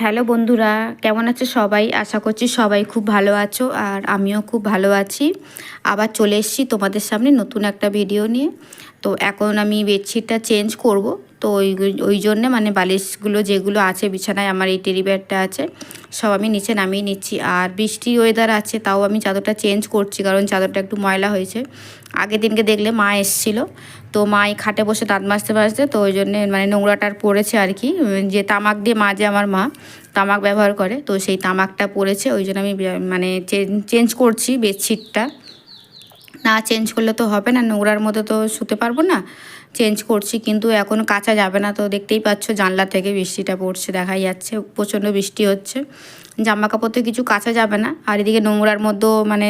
Hello বন্ধুরা, কেমন আছে সবাই? আশা করছি সবাই খুব ভালো আছো আর আমিও খুব ভালো আছি। আবার চলে এসেছি তোমাদের সামনে নতুন একটা ভিডিও নিয়ে। তো এখন আমি বেডশিটটা চেঞ্জ করব। তো ওই ওই জন্যে মানে বালিশগুলো যেগুলো আছে, বিছানায় আমার এই টেরি বেডটা আছে, সব আমি নিচে নামিয়ে নিচ্ছি। আর বৃষ্টি ওয়েদার আছে, তাও আমি চাদরটা চেঞ্জ করছি, কারণ চাদরটা একটু ময়লা হয়েছে। আগের দিনকে দেখলে মা এসছিল, তো মা এই খাটে বসে দাঁত মাজতে মাজতে, তো ওই জন্যে মানে নোংরাটার পড়েছে আর কি। যে তামাক দিয়ে মাজে আমার মা, তামাক ব্যবহার করে, তো সেই তামাকটা পড়েছে, ওই জন্য আমি মানে চেঞ্জ করছি বেডশিটটা। না চেঞ্জ করলে তো হবে না, নোংরার মধ্যে তো শুতে পারব না। চেঞ্জ করছি, কিন্তু এখন কাঁচা যাবে না। তো দেখতেই পাচ্ছ, জানলা থেকে বৃষ্টিটা পড়ছে, দেখাই যাচ্ছে, প্রচণ্ড বৃষ্টি হচ্ছে। জামা কাপড় তো কিছু কাঁচা যাবে না, আর এদিকে নোংরার মধ্যেও মানে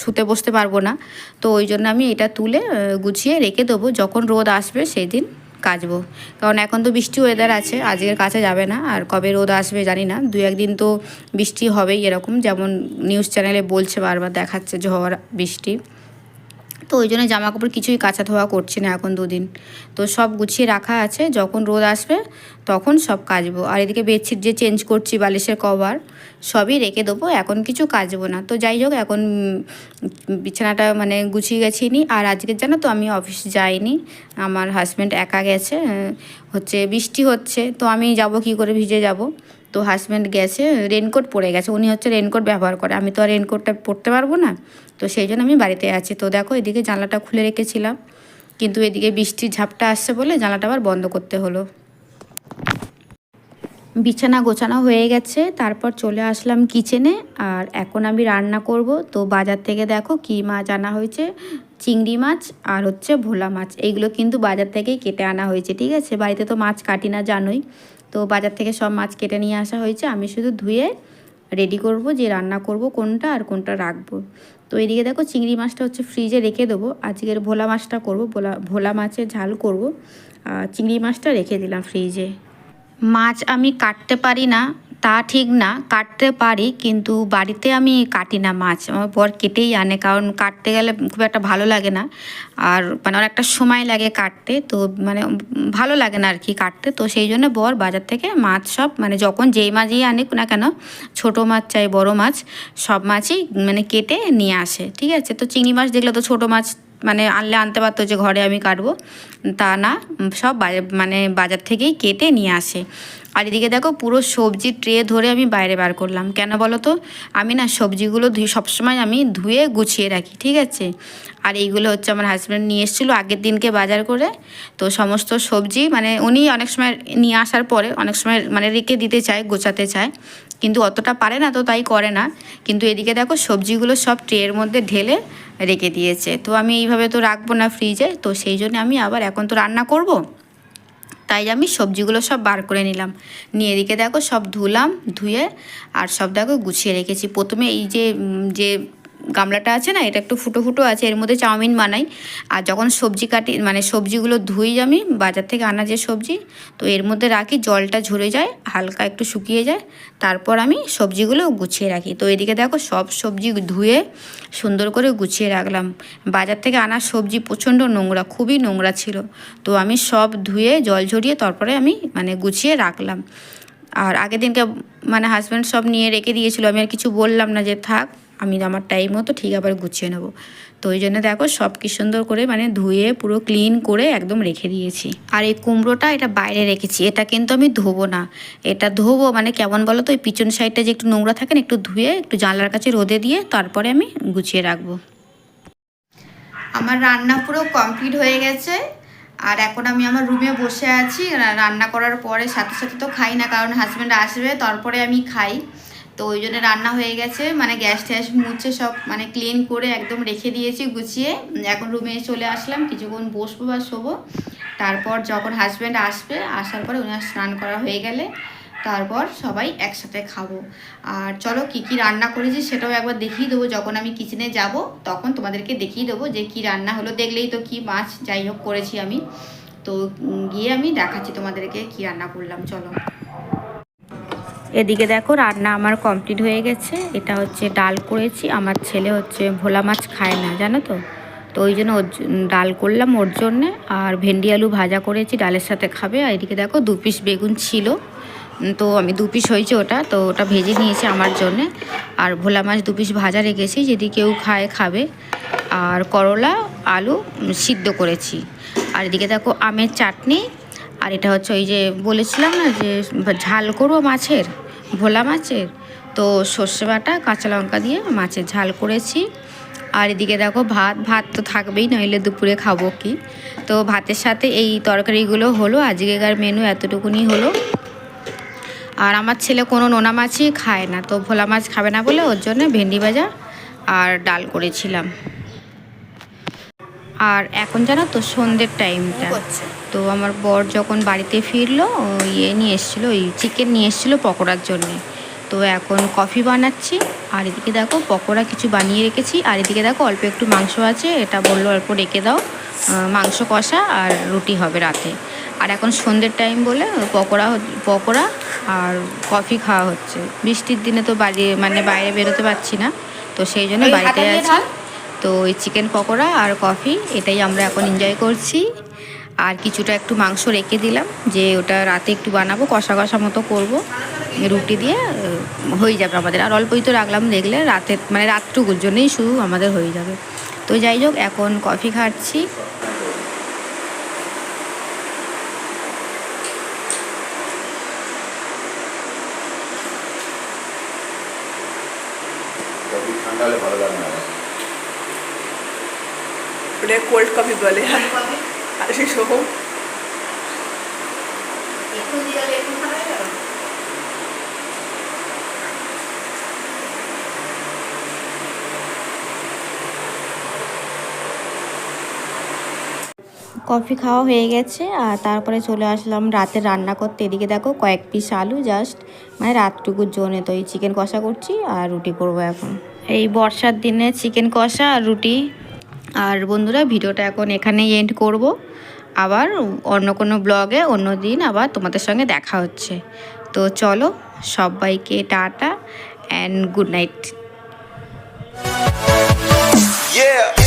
শুতে বসতে পারব না। তো ওই জন্য আমি এটা তুলে গুছিয়ে রেখে দেবো, যখন রোদ আসবে সেই দিন কাচবো। কারণ এখন তো বৃষ্টি ওয়েদার আছে, আজকের কাছে যাবে না, আর কবে রোদ আসবে জানি না। দু একদিন তো বৃষ্টি হবেই এরকম, যেমন নিউজ চ্যানেলে বলছে বারবার দেখাচ্ছে ঝড়, বৃষ্টি। তো ওই জন্য জামা কাপড় কিছুই কাঁচা ধোয়া করছি না এখন দুদিন। তো সব গুছিয়ে রাখা আছে, যখন রোদ আসবে তখন সব কাচবো। আর এদিকে বেডশিট যে চেঞ্জ করছি, বালিশের কভার, সবই রেখে দেবো, এখন কিছু কাচবো না। তো যাই হোক, এখন বিছানাটা মানে গুছিয়ে গেছি নি আর আজকের জানো তো, আমি অফিস যাইনি। আমার হাজব্যান্ড একা গেছে, হচ্ছে বৃষ্টি হচ্ছে, তো আমি যাব কি করে ভিজে যাব? তো হাজব্যান্ড গেছে রেনকোট পরে গেছে, উনি হচ্ছে রেনকোট ব্যবহার করে। আমি তো আর রেনকোটটা পরতে পারব না, তো সেই জন্য আমি বাড়িতে আছি। তো দেখো, এদিকে জানলাটা খুলে রেখেছিলাম, কিন্তু এদিকে বৃষ্টির ঝাপটা আসছে বলে জানলাটা আবার বন্ধ করতে হলো। বিছানা গোছানো হয়ে গেছে, তারপর চলে আসলাম কিচেনে আর এখন আমি রান্না করব। তো বাজার থেকে দেখো কী মাছ আনা হয়েছে, চিংড়ি মাছ আর হচ্ছে ভোলা মাছ। এইগুলো কিন্তু বাজার থেকেই কেটে আনা হয়েছে, ঠিক আছে? বাড়িতে তো মাছ কাটি না, জানোই। তো বাজার থেকে সব মাছ কেটে নিয়ে আসা হয়েছে। আমি শুধু ধুয়ে রেডি করব যে রান্না করব, কোনটা আর কোনটা রাখব। তো এদিকে দেখো চিংড়ি মাছটা হচ্ছে ফ্রিজে রেখে দেবো। আজকের ভোলা মাছটা করব, ভোলা ভোলা মাছের ঝাল করব। চিংড়ি মাছটা রেখে দিলাম ফ্রিজে মাছ আমি কাটতে পারি না। তা ঠিক না, কাটতে পারি, কিন্তু বাড়িতে আমি কাটি না মাছ। আমার বর কেটেই আনে, কারণ কাটতে গেলে খুব একটা ভালো লাগে না। আর মানে অনেকটা সময় লাগে কাটতে, তো মানে ভালো লাগে না আর কি কাটতে। তো সেই জন্য বর বাজার থেকে মাছ সব মানে যখন যেই মাছই আনে না কেন, ছোট মাছ চাই, বড় মাছ, সব মাছই মানে কেটে নিয়ে আসে, ঠিক আছে? তো চিংড়ি মাছ দেখলে তো ছোট মাছ মানে আনলে আনতে পারতো যে ঘরে আমি কাটবো। তা না, সব মানে বাজার থেকেই কেটে নিয়ে আসে। আর এদিকে দেখো পুরো সবজির ট্রে ধরে আমি বাইরে বার করলাম। কেন বলো তো? আমি না সবজিগুলো ধুয়ে, সবসময় আমি ধুয়ে গুছিয়ে রাখি, ঠিক আছে? আর এইগুলো হচ্ছে আমার হাজব্যান্ড নিয়ে এসেছিল আগের দিনকে বাজার করে। তো সমস্ত সবজি মানে উনি অনেক সময় নিয়ে আসার পরে অনেক সময় মানে রেখে দিতে চায়, গোছাতে চায়। কিন্তু অতটা পারে না তো তাই করে না। কিন্তু এদিকে দেখো সবজিগুলো সব ট্রের মধ্যে ঢেলে রেখে দিয়েছে। তো আমি এইভাবে তো রাখব না ফ্রিজে তো সেই জন্য আমি আবার এখন তো রান্না করব। তাই আমি সবজিগুলো সব বার করে নিলাম। নিয়ে এদিকে দেখো সব ধুলাম, ধুয়ে আর সব দেখো গুছিয়ে রেখেছি। প্রথমে এই যে যে গামলাটা আছে না, এটা একটু ফুটো ফুটো আছে, এর মধ্যে চাউমিন বানাই। আর যখন সবজি কাটি মানে সবজিগুলো ধুই আমি, বাজার থেকে আনা যে সবজি, তো এর মধ্যে রাখি, জলটা ঝরে যায়, হালকা একটু শুকিয়ে যায়, তারপর আমি সবজিগুলো গুছিয়ে রাখি। তো এদিকে দেখো, সব সবজি ধুয়ে সুন্দর করে গুছিয়ে রাখলাম। বাজার থেকে আনা সবজি প্রচণ্ড নোংরা, খুবই নোংরা ছিল। তো আমি সব ধুয়ে, জল ঝরিয়ে তারপরে আমি মানে গুছিয়ে রাখলাম। আর আগের দিনকে মানে হাজব্যান্ড সব নিয়ে রেখে দিয়েছিল, আমি আর কিছু বললাম না যে থাক। আমি আমার টাইম মতো ঠিক আবার গুছিয়ে নেব। তো ওই জন্য দেখো সব কি সুন্দর করে মানে ধুয়ে পুরো ক্লিন করে একদম রেখে দিয়েছি। আর এই কুমড়োটা এটা বাইরে রেখেছি, এটা কিন্তু আমি ধোবো না। এটা ধোবো মানে কেমন বলো তো ওই পিছন সাইডটা যে একটু নোংরা থাকে না, একটু ধুয়ে একটু জানলার কাছে রোদে দিয়ে তারপরে আমি গুছিয়ে রাখব। আমার রান্না পুরো কমপ্লিট হয়ে গেছে। আর এখন আমি আমার রুমে বসে আছি। রান্না করার পরে সাথে সাথে তো খাই না, কারণ হাজব্যান্ড আসবে, তারপরে আমি খাই। তো ওই জন্য রান্না হয়ে গেছে। মানে গ্যাস ট্যাস মুছে সব মানে ক্লিন করে একদম রেখে দিয়েছি, গুছিয়ে। এখন রুমে চলে আসলাম, কিছুক্ষণ বসবো বা শোবো। তারপর যখন হাজব্যান্ড আসবে, আসার পরে ওনার স্নান করা হয়ে গেলে তারপর সবাই একসাথে খাব। আর চলো কি কি রান্না করেছি সেটাও একবার দেখিয়ে দেবো। যখন আমি কিচেনে যাব, তখন তোমাদেরকে দেখিয়ে দেবো যে কি রান্না হলো। দেখলেই তো কি মাছ, যাই হোক করেছি আমি। তো গিয়ে আমি দেখাচ্ছি তোমাদেরকে কি রান্না করলাম, চলো। এদিকে দেখো রান্না আমার কমপ্লিট হয়ে গেছে। এটা হচ্ছে ডাল করেছি। আমার ছেলে হচ্ছে ভোলা মাছ খায় না, জানো তো? তো ওই জন্য ওর ডাল করলাম ওর জন্যে। আর ভেন্ডি আলু ভাজা করেছি, ডালের সাথে খাবে। আর এদিকে দেখো দু পিস বেগুন ছিল। তো আমি দু পিস হয়েছে ওটা। তো ওটা ভেজে নিয়েছি আমার জন্যে। আর ভোলা মাছ দু পিস ভাজা রেখেছি, যদি কেউ খায়, খাবে। আর করলা, আলু সিদ্ধ করেছি। আর এদিকে দেখো আমের চাটনি। আর এটা হচ্ছে ওই যে বলেছিলাম না যে ঝাল করব মাছের, ভোলা মাছের। তো সর্ষে বাটা, কাঁচা লঙ্কা দিয়ে মাছের ঝাল করেছি। আর এদিকে দেখো ভাত ভাত তো থাকবেই, নইলে দুপুরে খাব কি। তো ভাতের সাথে এই তরকারিগুলো হলো, আজকেকার মেনু এতটুকুনি হলো। আর আমার ছেলে কোনো নোনা মাছই খায় না, তো ভোলা মাছ খাবে না বলে ওর জন্য ভেন্ডি ভাজা আর ডাল করেছিলাম। আর এখন জানো তো সন্ধ্যের টাইমটা তো আমার বর যখন বাড়িতে ফিরলো ইয়ে নিয়ে এসেছিল ওই চিকেন নিয়ে এসেছিল পকোড়ার জন্যে। তো এখন কফি বানাচ্ছি আর এদিকে দেখো পকোড়া কিছু বানিয়ে রেখেছি আর এদিকে দেখো অল্প একটু মাংস আছে এটা বলল অল্প রেখে দাও। মাংস কষা আর রুটি হবে রাতে। আর এখন সন্ধ্যের টাইম বলে পকোড়া পকোড়া আর কফি খাওয়া হচ্ছে। বৃষ্টির দিনে তো বাড়ি মানে বাইরে বেরোতে পারছি না তো সেই জন্য বাড়িতে আছি। তো ওই চিকেন পকোড়া আর কফি, এটাই আমরা এখন এনজয় করছি। আর কিছুটা একটু মাংস রেখে দিলাম, যে ওটা রাতে একটু বানাবো, কষা কষা মতো করব। রুটি দিয়ে হয়ে যাবে আমাদের। আর অল্পই তো রাখলাম, দেখলে রাতে মানে রাতটুকুর জন্যই শুধু আমাদের হয়ে যাবে। তো যাই হোক, এখন কফি খাচ্ছি। ঠান্ডা ভালো লাগে ওটা কোল্ড কফি বলে আর হাসি সহ কফি খাওয়া হয়ে গেছে, আর তারপরে চলে আসলাম রাতে রান্না করতে। এদিকে দেখো কয়েক পিস আলু জাস্ট মানে রাতটুকুর জন্য তো এই চিকেন কষা করছি, আর রুটি করব এখন। এই বর্ষার দিনে চিকেন কষা আর রুটি আর বন্ধুরা, ভিডিওটা এখন এখানেই এন্ড করব। আবার অন্য কোনো ব্লগে অন্য দিন আবার তোমাদের সঙ্গে দেখা হচ্ছে। তো চলো, সবাইকে tata and good night Yeah.